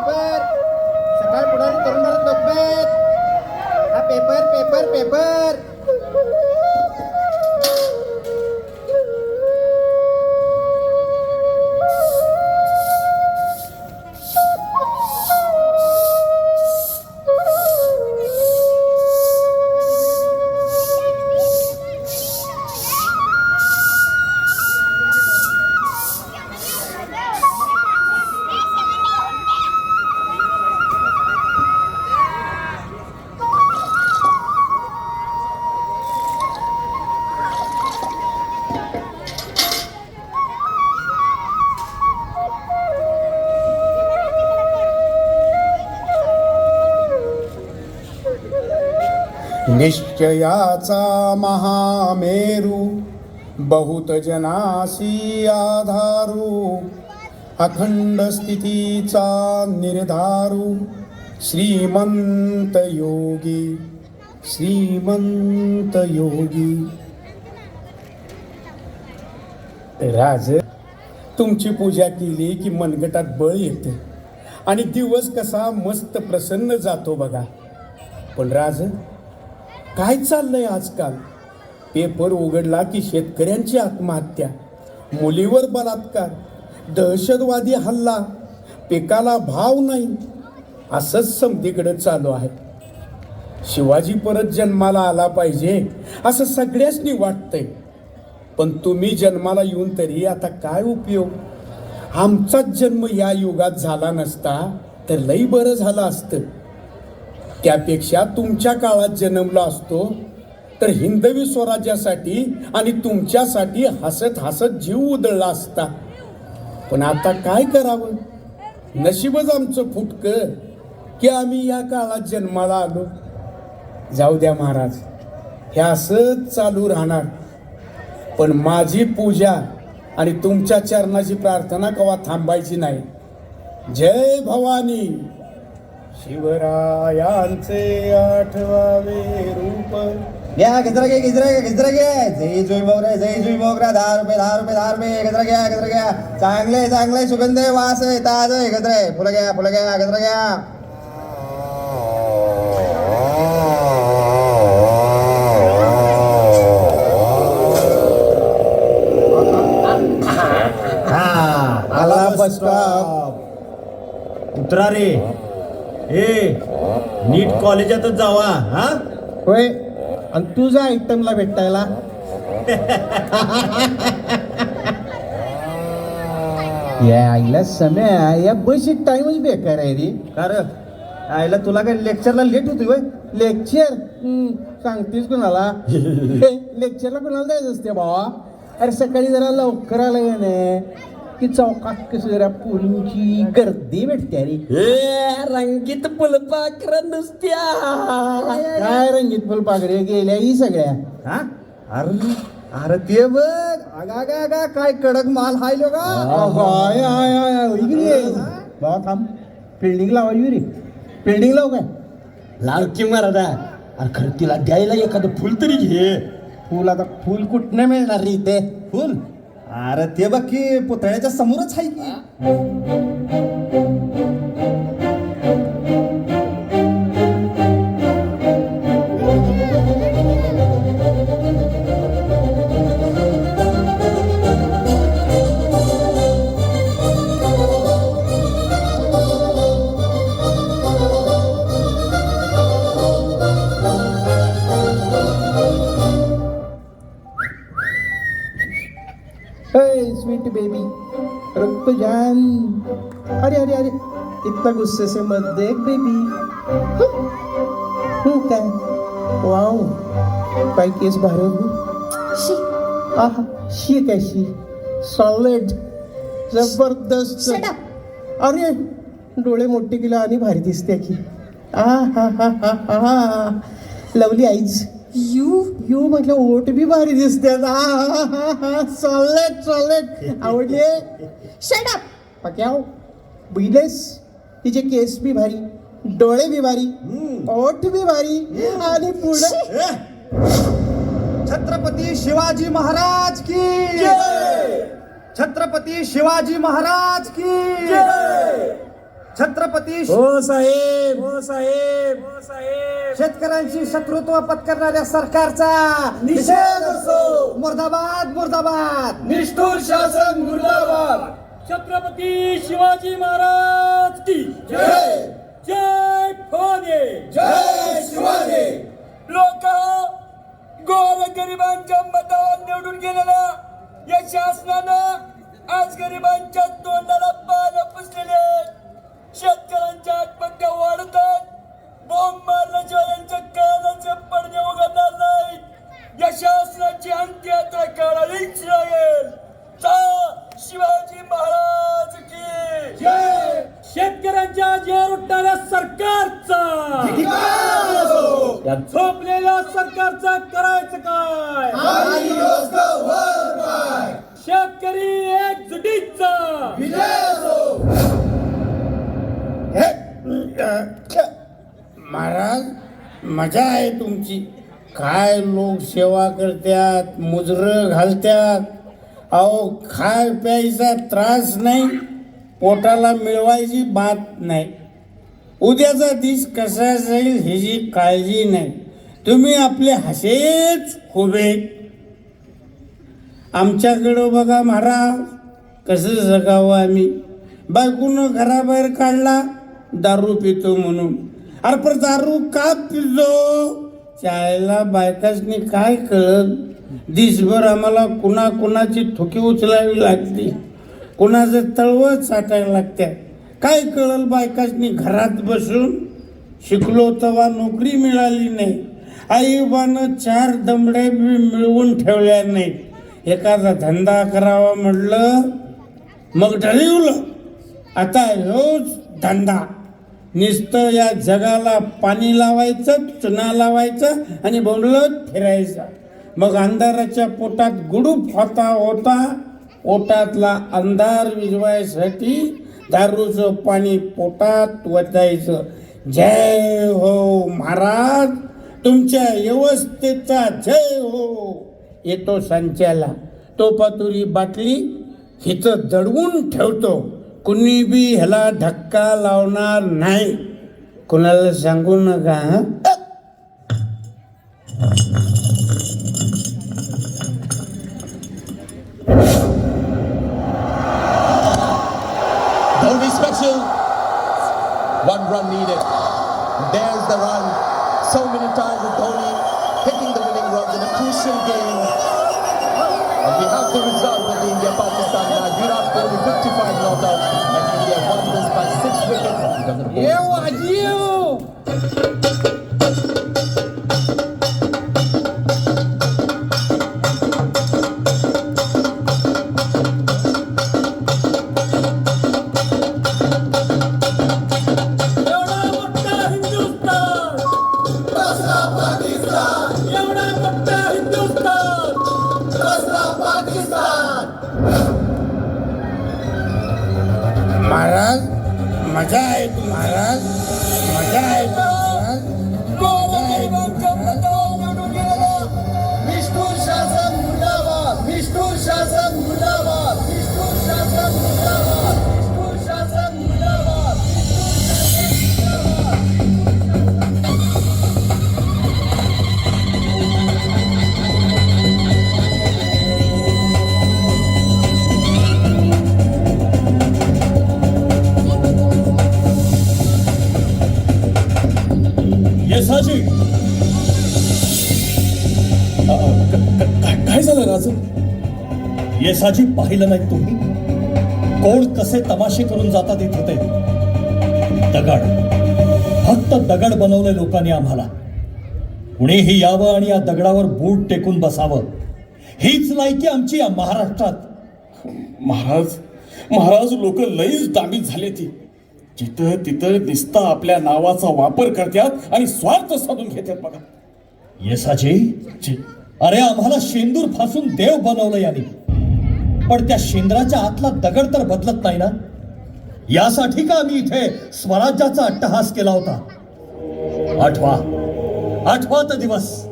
Paper निश्चयाचा Mahameru बहुत जनासी आधारू अखंड स्थितीचा निर्धारू श्रीमंत योगी श्रीमंत योगी. राज तुमची पूजा केली की मनगटात बळ येते आणि दिवस कसा मस्त प्रसन्न जातो बघा. पण राज काय चाललंय आजकाल? पेपर उघडला की शेतकऱ्यांची आत्महत्या मुलीवर बलात्कार दहशतवादी हल्ला पिकाला भाव नाही असंच समधीकडे चालू आहे. शिवाजी परत जन्माला आला पाहिजे असं सगळ्यासनी वाटतंय. पण तुम्ही जन्माला येऊन तरी आता काय उपयोग? आमचाच जन्म या युगात झाला नसता तर लई बरं झालं असतं. त्यापेक्षा तुमच्या काळात जन्मला असतो तर हिंदवी स्वराज्यासाठी आणि तुमच्यासाठी हसत हसत जीव उधळला असता. पण आता काय करावं? नशीबच आमचं फुटकं की आम्ही या काळात जन्माला आलो. जाऊ द्या महाराज हे असंच चालू राहणार. पण माझी पूजा आणि तुमच्या चरणाची प्रार्थना कवा थांबायची नाही. जय भवानी! शिवरायांचे आठवावे रूप. घ्या गजरा घ्या गजरा घ्या गजरा घ्या जय जुई मोगरा जय जुई मोगरा. दहा रुपये दहा रुपये दहा रुपये. गजरा घ्या गजरा घ्या. चांगले चांगले सुगंध वास आहे ताज आहे गजरा. आहे फुलं घ्या फुलं घ्या गजरा घ्या. हा आला बस स्टॉप उतरा रे. ए नीट कॉलेजातच जावा हा? होय. आणि तुझा आयटमला भेटायला. या आईला सम्या या बसची टाइमच बेकार आहे रे. कार आईला तुला काय लेक्चरला लेट होती वय लेक्चर? सांगतेस कोणाला? लेक्चरला कोणाला जायचं असते भावा? अरे सकाळी जरा लवकर आलं नाही की चौकात कसं जरा पोरींची गर्दी भेटते रे. रंगीत फुलपाखर नुसत्या. काय रंगीत फुलपाखरे गेल्या ही सगळ्या? हा? अरे अरे ते बघ. अगा अगा अगा काय कडक माल हाय लो का आय, आय, आय, आय, इकडे ये. भावा थांब. फिल्डिंग लावायची रे फिल्डिंग लाव काय? लाव की मराठा. अरे खरं तिला द्यायला एखादं फुल तरी घे. फुल आता फुल कुठनं मिळणार रे इथे? फुल? अरे ते बघ की पुतळ्याच्या समोरच आहे की. गुस्से से मत देख बेबी हूँ काय वाव काय केस भारी शी. आहा शी काय शी? सॉलिड जबरदस्त. अरे डोळे मोठे केले आणि भारी दिसते की. आ हा हा हा हा. लवली आईज यू यू म्हटलं ओट बी भारी दिसते. सॉलेट सॉलेट आवडले? शेडअप पक्याव बिलेस. तिचे केस बी भारी डोळे बी भारी ओठ बी भारी आणि पुढे छत्रपती शिवाजी महाराज की छत्रपती शिवाजी महाराज की छत्रपती हो साहेब. हो साहेब. हो साहेब. शेतकऱ्यांशी शत्रुत्व पत्करणाऱ्या सरकारचा निषेध असो. मुर्दाबाद मुर्दाबाद. निष्ठुर शासन मुर्दाबाद. छत्रपती शिवाजी महाराज की जय. जय भोले जय शिवाजी. लोक गोर गरिबांच्या मतावर निवडून गेलेल्या या शासनानं आज गरिबांच्या तोंडाला पानं पुसलेले आहेत. शेतकऱ्यांच्या आत्महत्या वाढतात. बॉम्ब मारल्याशिवाय यांच्या कानाचे पडदे उघडणार नाहीत. या शासनाची अंत्ययात्रा करावीच लागेल शिवाजी महाराज की जय! शेतकऱ्यांच्या जेर उठणाऱ्या सरकारचा! या झोपलेल्या सरकारचं करायचं काय? शेतकरी एकजुटीचा! महाराज मजा आहे तुमची. काय लोक सेवा करतात मुजर घालतात अहो खाय प्यायचा त्रास नाही पोटाला मिळवायची बात नाही. उद्याचा दिस कसा जाईल ह्याची काळजी नाही. तुम्ही आपले हसेच उभे आमच्याकडं बघा महाराज कसं जगावं आम्ही. बायकून घराबाहेर काढला दारू पितो म्हणून. अरे पण दारू का पितो? चायला बायकासनी काय कळत दिसभर आम्हाला कुणा कुणाची ठोकी उचलावी लागते. कुणाचं तळवळ चाटायला लागत्या. काय कळल बायकासनी घरात बसून? शिकलो तेव्हा नोकरी मिळाली नाही. आईबानं चार दमडे बी मिळवून ठेवल्या नाहीत. एखादा धंदा करावा म्हटलं मग ठरवलं आता ह्योच धंदा. नुसतं या जगाला पाणी लावायचं चुना लावायचं आणि बोंबलत फिरायचं. मग अंधाराच्या पोटात गुडूप होता होता पोटातला अंधार विजवायसाठी दारूचं पाणी पोटात वचायचं जय हो महाराज तुमच्या व्यवस्थेचा जय हो. येतो संचाला. तो पातुरी बाटली हिचं दडवून ठेवतो. कुणी बी ह्याला धक्का लावणार नाही. कुणाला सांगू नका हं? Dhoni special. One run needed. There's the run. So many times with Dhoni hitting the winning runs in a crucial game. And we have the result of the India-Pakistan match. Virat Kohli 55 not out. And India won this by six wickets. Because of both. Yesaji पाहिलं नाही तुम्ही. कोण कसे तमाशे करून जातात इथे ते? दगड. फक्त दगड बनवले लोकांनी आम्हाला. कुणीही यावं आणि या दगडावर बूट टेकून बसावं. हीच लायकी आमची या महाराष्ट्रात. महाराज महाराज लोक लईच दांडीत झाले ती जिथं तिथं निस्ता आपल्या नावाचा वापर करतात आणि स्वार्थ साधून घेतात बघा. येसाजी अरे आम्हाला शेंदूर फासून देव बनवलं याने. पण त्या शेंद्राच्या आतला दगड तर बदलत नाही ना? यासाठी का आम्ही इथे स्वराज्याचा अट्टहास केला होता? आठवा. आठवा तर दिवस.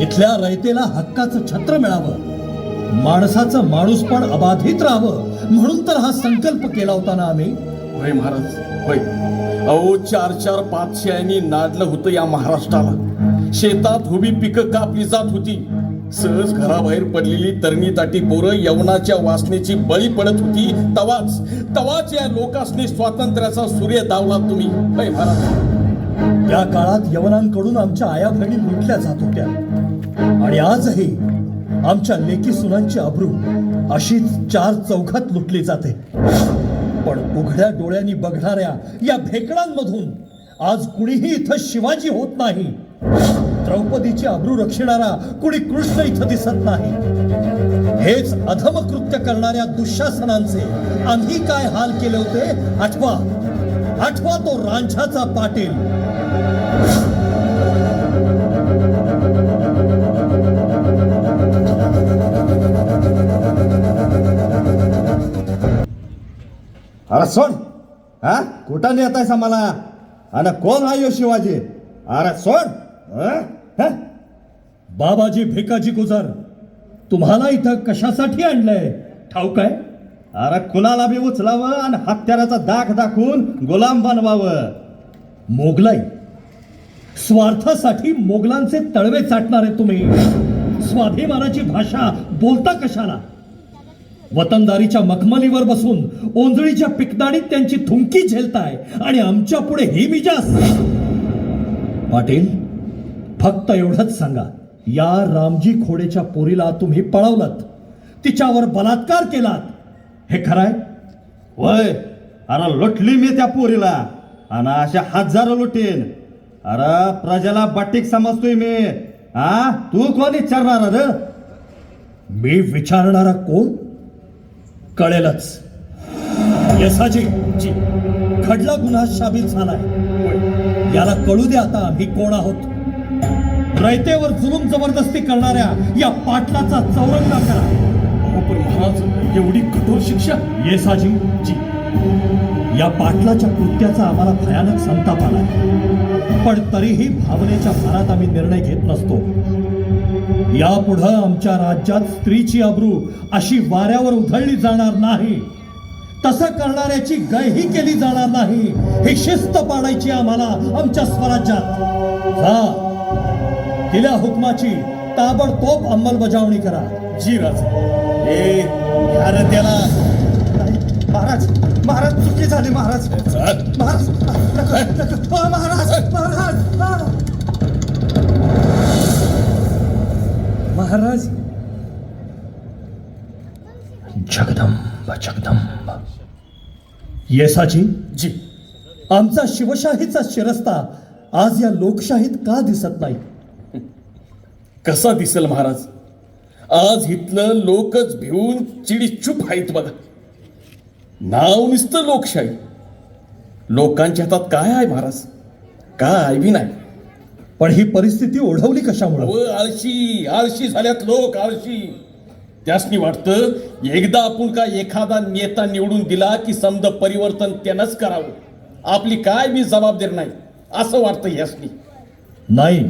इथल्या रयतेला हक्काचं छत्र मिळावं. माणसाचं माणूस पण अबाधित राहावं. म्हणून तर हा संकल्प केला होता ना आम्ही? होय महाराज होय. अहो चार चार पाचशे नादलं होतं या महाराष्ट्राला. शेतात उभी पिकं कापली जात होती. सहज घराबाहेर पडलेली तरणी ताटी पोरं यवनाच्या वासनेची बळी पडत होती. तवाच तवाच या लोकासनी स्वातंत्र्याचा सूर्य दावला तुम्ही. होय महाराज त्या काळात यवनांकडून आमच्या आया बहिणी लुटल्या जात होत्या. आणि आजही आमच्या लेकी सुनांची अब्रू अशीच चार चौघात लुटली जाते. पण उघड्या डोळ्यांनी बघणाऱ्या या भेकडांमधून आज कुणीही इथं शिवाजी होत नाही. द्रौपदीची अब्रू रक्षिणारा कुणी कृष्ण इथं दिसत नाही. हेच अधम कृत्य करणाऱ्या दुःशासनांचे आम्ही काय हाल केले होते? आठवा. आठवा तो रांझाचा पाटील. अरे सोड. हा? कुठं नेतायस आम्हाला आणि कोण हा यो शिवाजी? अरे सोड. बाबाजी भेकाजी गुजर तुम्हाला इथं कशासाठी आणलंय? ठाऊक आहे? अरे कुणाला बी उचलावं आणि हत्याराचा दाख दाखवून गुलाम बनवावं. मोगलाई स्वार्थासाठी मोगलांचे तळवे चाटणारे तुम्ही. स्वाभिमानाची भाषा बोलता कशाला? वतनदारीच्या मखमलीवर बसून ओंजळीच्या पिकदाणीत त्यांची थुंकी झेलताय आणि आमच्या पुढे ही मिजास पाटील फक्त एवढंच सांगा. या रामजी खोडेच्या पोरीला तुम्ही पळवलत तिच्यावर बलात्कार केलात. हे खरंय? वय अरे लुटली मी त्या पोरीला. आणि अशा हजारो लुटेन. अरे प्रजेला बट्टीक समजतोय मी. हा तू कोण विचारणार र? मी विचारणारा कोण? कळेलच. यसाजी जी खडला गुन्हा शाबित झालाय. याला कळू दे आता आम्ही कोण आहोत. रयतेवर जुलूम जबरदस्ती करणाऱ्या या पाटलाचा चौरंगा करा. अहो पण महाराज एवढी कठोर शिक्षा. येसाजी जी. या पाटलाच्या कृत्याचा आम्हाला भयानक संताप आला पण तरीही भावनेच्या भारात आम्ही निर्णय घेत नसतो. यापुढं आमच्या राज्यात स्त्रीची अब्रू अशी वाऱ्यावर उधळली जाणार नाही. तसं करणाऱ्याची गयही केली जाणार नाही. ही शिस्त पाडायची आम्हाला आमच्या स्वराज्यात. जा. दिल्या हुकमाची ताबडतोब अंमलबजावणी करा. जी राज ए त्याला महाराज महाराज चुकी झाली महाराज. महाराज महाराज महाराज. महाराज. जगदंब जगदंब. येसाची जी. आमचा शिवशाहीचा शिरस्ता आज या लोकशाहीत का दिसत नाही? कसा दिसेल महाराज? आज इथलं लोकच भिवून चिडी चुप आहेत बघा. नाव नुसतं लोकशाही. लोकांच्या हातात काय आहे महाराज? काय बी नाही. पण ही परिस्थिती ओढवली कशामुळे? व आळशी आळशी झाल्यात लोक आळशी. त्यासनी वाटतं एकदा आपण का एखादा नेता निवडून दिला की समद परिवर्तन त्यानंच करावं. आपली काय बी जबाबदारी नाही असं वाटतं यासनी. नाही.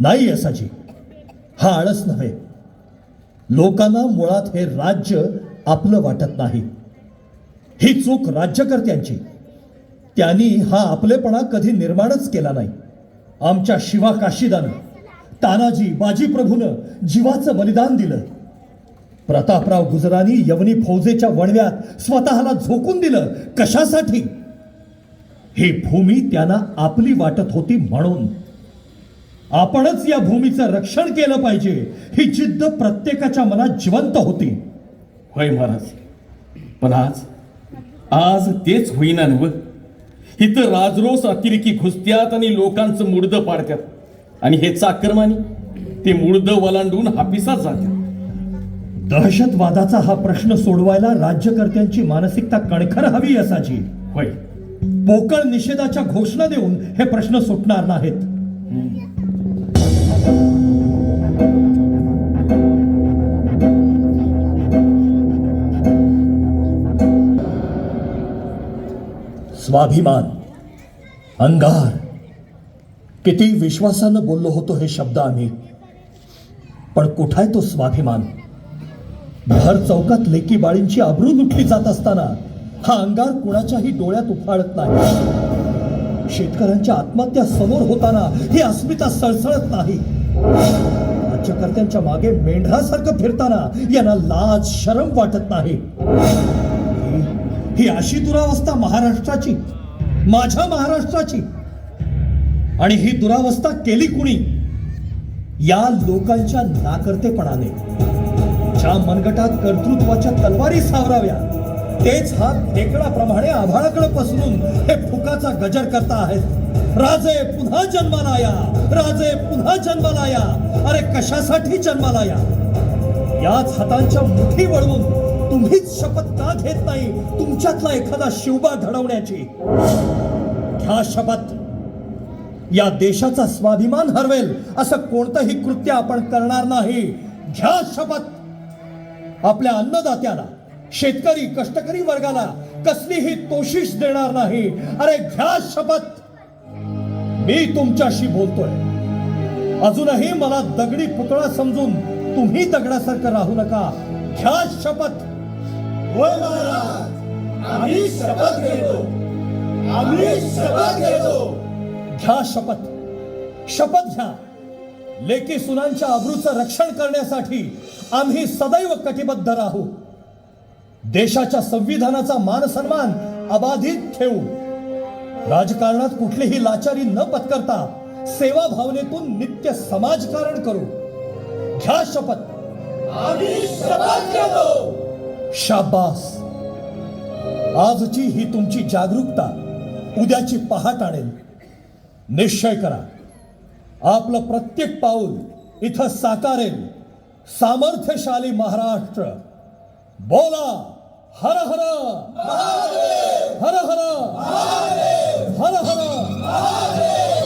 नाही यसाची हा आळस नव्हे. लोकांना मुळात हे राज्य आपलं वाटत नाही. ही चूक राज्यकर्त्यांची. त्यांनी हा आपलेपणा कधी निर्माणच केला नाही. आमच्या शिवा काशीदानं तानाजी बाजीप्रभूनं जीवाचं बलिदान दिलं. प्रतापराव गुजरानी यवनी फौजेच्या वणव्यात स्वतःला झोकून दिलं. कशासाठी? ही भूमी त्यांना आपली वाटत होती म्हणून. आपणच या भूमीचं रक्षण केलं पाहिजे. ही जिद्द प्रत्येकाच्या मनात जिवंत होती. होय महाराज. पण आज आज तेच होईना नव इथं राजरोस अतिरेकी घुसत्यात आणि लोकांचं मुडदं पाडत्यात. आणि हे चाकरमानी ते मुडदं वलांडून हापिसात जातात दहशतवादाचा हा प्रश्न सोडवायला राज्यकर्त्यांची मानसिकता कणखर हवी असाची होय. पोकळ निषेधाच्या घोषणा देऊन हे प्रश्न सुटणार नाहीत. स्वाभिमान अंगार. किती विश्वासानं बोललो होतो हे शब्द आम्ही. पण कुठाय तो स्वाभिमान? भर चौकात लेकी बाळींची आबरू लुटली जात असताना हा अंगार कुणाच्याही डोळ्यात उफाळत नाही. शेतकऱ्यांच्या आत्महत्या समोर होताना ही अस्मिता सळसळत नाही. राज्यकर्त्यांच्या मागे मेंढरासारखं फिरताना यांना लाज शरम वाटत नाही. ही- अशी दुरावस्था महाराष्ट्राची माझ्या महाराष्ट्राची. आणि ही दुरावस्था केली कुणी? या लोकांच्या नाकर्तेपणाने ज्या मनगटात कर्तृत्वाच्या तलवारी सावराव्या तेच हात ढेकळाप्रमाणे आभाळाकडे पसरून हे फुकाचा गजर करता आहेत. राजे पुन्हा जन्माला या. राजे पुन्हा जन्माला या. अरे कशासाठी जन्माला या? याच हातांच्या मुठी वळवून तुम्हीच शपथ का घेत नाही. तुमच्यातला एखादा शिवबा घडवण्याची. घ्या शपथ. या देशाचा स्वाभिमान हरवेल असं कोणतंही कृत्य आपण करणार नाही. घ्या शपथ. आपल्या अन्नदात्याला शेतकरी कष्टकरी वर्गाला कसलीही तोशिश देणार नाही. अरे घ्या शपथ. मी तुमच्याशी बोलतोय. अजूनही मला दगडी पुतळा समजून तुम्ही दगडासारखं राहू नका. घ्या शपथ. होय महाराज. आम्ही शपथ घेतो. आम्ही शपथ घेतो. घ्या शपथ. शपथ घ्या. लेकी सुनांच्या अब्रूचं रक्षण करण्यासाठी आम्ही सदैव कटिबद्ध राहू. देशाच्या संविधानाचा मान सन्मान अबाधित ठेवू. राजकारणात कुठलीही लाचारी न पत्करता सेवा भावनेतून नित्य समाजकारण करू. घ्या शपथ. शाबास. आजची ही तुमची जागरूकता उद्याची पहाट आणेल. निश्चय करा. आपलं प्रत्येक पाऊल इथं साकारेल. सामर्थ्यशाली महाराष्ट्र. बोला हर हर हर हर हर हर